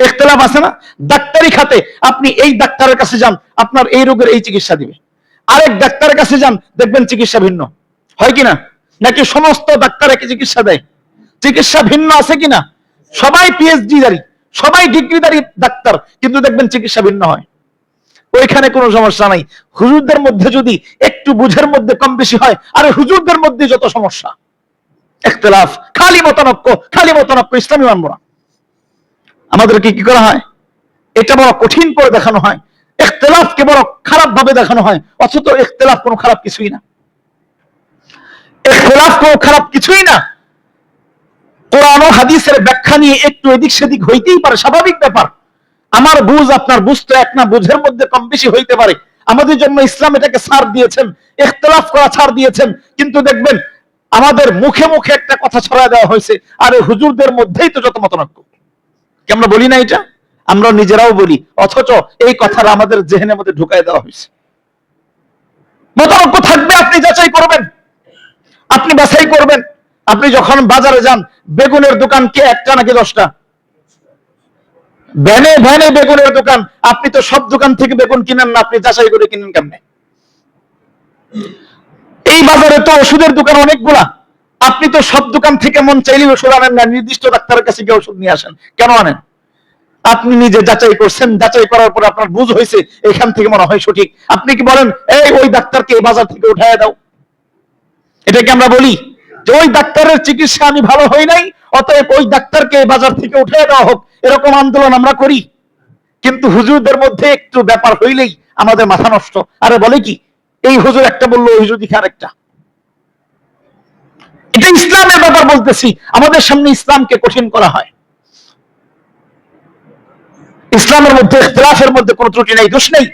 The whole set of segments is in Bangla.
ইখতলাফ আছে না? ডাক্তারি খাতে আপনি এই ডাক্তারের কাছে যান, আপনার এই রোগের এই চিকিৎসা দিবে। আরেক ডাক্তারের কাছে যান, দেখবেন চিকিৎসা ভিন্ন। হয় কিনা? নাকি সমস্ত ডাক্তার একই চিকিৎসা দেয়? চিকিৎসা ভিন্ন আছে কিনা? সবাই পিএইচডি দারি সবাই ডিগ্রিদারি ডাক্তার, কিন্তু দেখবেন চিকিৎসা ভিন্ন হয়। ওইখানে কোনো সমস্যা নাই। হুজুরদের মধ্যে যদি একটু বুঝের মধ্যে কম বেশি হয়, আরে হুজুরদের মধ্যে যত সমস্যা। একতলাফ খালি মতানক্য খালি মতানক্য, ইসলামী মানব না। আমাদেরকে কি করা হয়? এটা বড় কঠিন করে দেখানো হয়। ইখতলাফকে বড় খারাপ ভাবে দেখানো হয়। অথচ ইখতলাফ কোনো খারাপ কিছুই না। ইখতলাফ কোনো খারাপ কিছুই না। কোরআন ও হাদিসের ব্যাখ্যা নিয়ে একটু এদিক সেদিক হইতেই পারে। স্বাভাবিক ব্যাপার। আমার বুঝ আপনার বুঝ তো এক না, বুঝের মধ্যে কম বেশি হইতে পারে। আমাদের জন্য ইসলাম এটাকে ছাড় দিয়েছেন। ইখতলাফ করা ছাড় দিয়েছেন। কিন্তু দেখবেন, আমাদের মুখে মুখে একটা কথা ছড়া দেওয়া হয়েছে। আর হুজুরদের মধ্যেই তো যত মতনক্য। কি আমরা বলি না এটা? আমরা নিজেরাও বলি। অথচ এই কথাটা আমাদের জেহেনের মধ্যে ঢুকাই দেওয়া হয়েছে। মতনক্য থাকবে, আপনি যাচাই করবেন। আপনি বাছাই করবেন। আপনি যখন বাজারে যান, বেগুনের দোকান কে একটা নাকি দশটা? ভ্যানে ভ্যানে বেগুনের দোকান। আপনি তো সব দোকান থেকে বেগুন কিনেন না, আপনি যাচাই করে কিনেন কেমনে? এই বাজারে তো ওষুধের দোকান অনেকগুলা। আপনি তো সব দোকান থেকে মন চাইলেই ওষুধ আনেন না, নির্দিষ্ট ডাক্তারের কাছে গিয়ে ওষুধ নিয়ে আসেন। কেন আনেন? আপনি নিজে যাচাই করছেন, যাচাই করার পর আপনার বুঝ হয়েছে, এখান থেকে মনে হয় সঠিক। আপনি কি বলেন, এই ওই ডাক্তারকে এই বাজার থেকে উঠায় দাও? এটাকে আমরা বলি যে ওই ডাক্তারের চিকিৎসা আমি ভালো হই নাই, অতএব ওই ডাক্তারকে এই বাজার থেকে উঠে দেওয়া হোক। এরকম আন্দোলন আমরা করি। কিন্তু হুজুরদের মধ্যে একটু ব্যাপার হইলেই আমাদের মাথা নষ্ট। আরে বলে কি, এই হুজুর একটা বলল, ওই হুজুর দিকে আরেকটা এটা ইসলামের ব্যাপার বলতেছি, আমাদের সামনে ইসলামকে কঠিন করা হয়। ইসলামের মধ্যে ইতলাফের মধ্যে কোনো ত্রুটি নেই, দোষ নেই।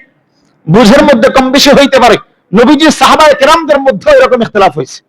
বুঝের মধ্যে কম বেশি হইতে পারে। নবীজি সাহাবায় কেরামদের মধ্যে এরকম ইতলাফ হয়েছে।